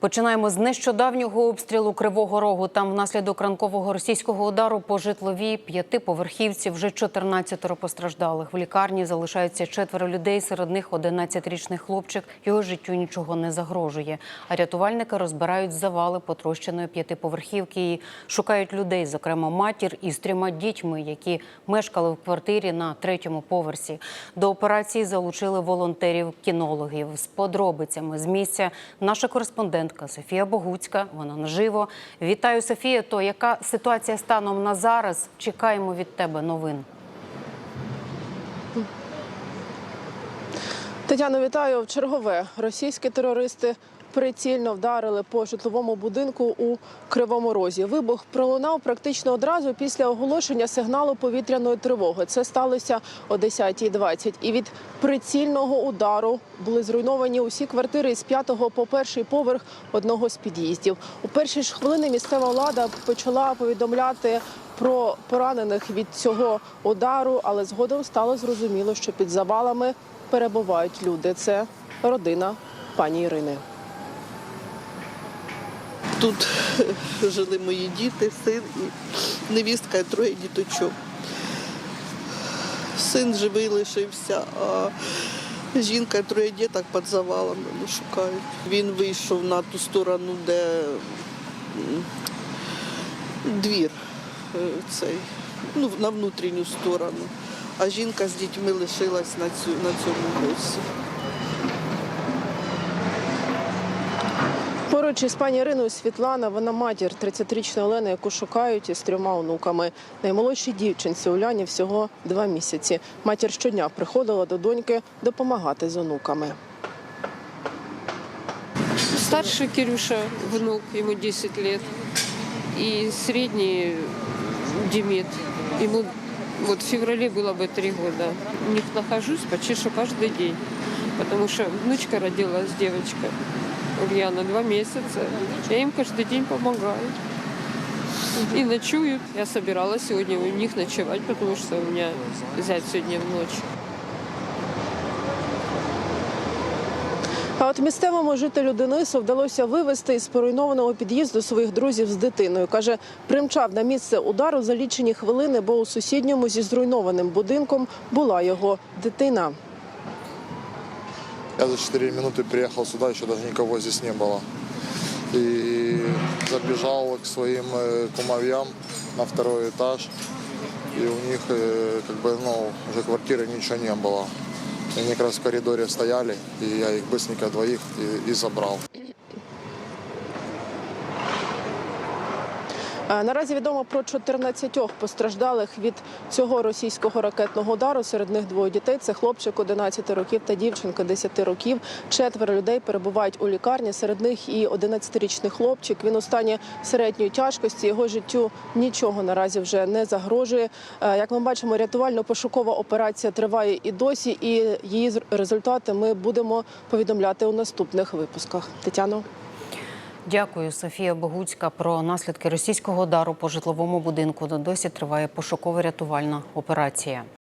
Починаємо з нещодавнього обстрілу Кривого Рогу. Там внаслідок ранкового російського удару по житловій п'ятиповерхівці вже 14 постраждалих. В лікарні залишаються четверо людей. Серед них 11-річний хлопчик. Його життю нічого не загрожує. А рятувальники розбирають завали потрощеної п'ятиповерхівки і шукають людей, зокрема матір із трьома дітьми, які мешкали в квартирі на третьому поверсі. До операції залучили волонтерів-кінологів з подробицями з місця. Наша кореспондентка Софія Богуцька. Вона наживо. Вітаю, Софія. То яка ситуація станом на зараз? Чекаємо від тебе новин. Тетяно, вітаю. В чергове російські терористи прицільно вдарили по житловому будинку у Кривому Розі. Вибух пролунав практично одразу після оголошення сигналу повітряної тривоги. Це сталося о 10.20. І від прицільного удару були зруйновані усі квартири з п'ятого по перший поверх одного з під'їздів. У перші ж хвилини місцева влада почала повідомляти про поранених від цього удару, але згодом стало зрозуміло, що під завалами перебувають люди. Це родина пані Ірини. Тут жили мої діти, син і невістка і троє діточок. Син живий лишився, а жінка і троє діток під завалами не шукають. Він вийшов на ту сторону, де двір е, цей, ну, на внутрішню сторону. А жінка з дітьми лишилась на, цю, на цьому боці. Поруч із пані Іриною Світлана, вона матір 30-річної Олени, яку шукають із трьома онуками. Наймолодшій дівчинці Уляні всього два місяці. Матір щодня приходила до доньки допомагати з онуками. Старший Кирюша, внук, ему 10 лет. И средний Демид, ему вот в феврале было бы 3 года. У них нахожусь почти что каждый день, потому что внучка родилась, девочка, Ульяна, два месяца. Я им каждый день помогаю. И ночуют. Я собиралась сегодня у них ночевать, потому что у меня зять сегодня в ночь. А от місцевому жителю Денису вдалося вивезти із поруйнованого під'їзду своїх друзів з дитиною. Каже, примчав на місце удару за лічені хвилини, бо у сусідньому зі зруйнованим будинком була його дитина. Я за 4 минуты приехал сюда, еще даже никого здесь не было. И забежал к своим э, кумовьям на второй этаж. И у них э, как бы, ну, уже квартиры ничего не было. И они как раз в коридоре стояли, и я их быстренько двоих и, и забрал. Наразі відомо про 14 постраждалих від цього російського ракетного удару. Серед них двоє дітей. Це хлопчик 11 років та дівчинка 10 років. Четверо людей перебувають у лікарні. Серед них і 11-річний хлопчик. Він у стані середньої тяжкості. Його життю нічого наразі вже не загрожує. Е, Як ми бачимо, рятувально-пошукова операція триває і досі. І її результати ми будемо повідомляти у наступних випусках. Тетяно. Дякую, Софія Богуцька. Про наслідки російського удару по житловому будинку. Досі триває пошуково-рятувальна операція.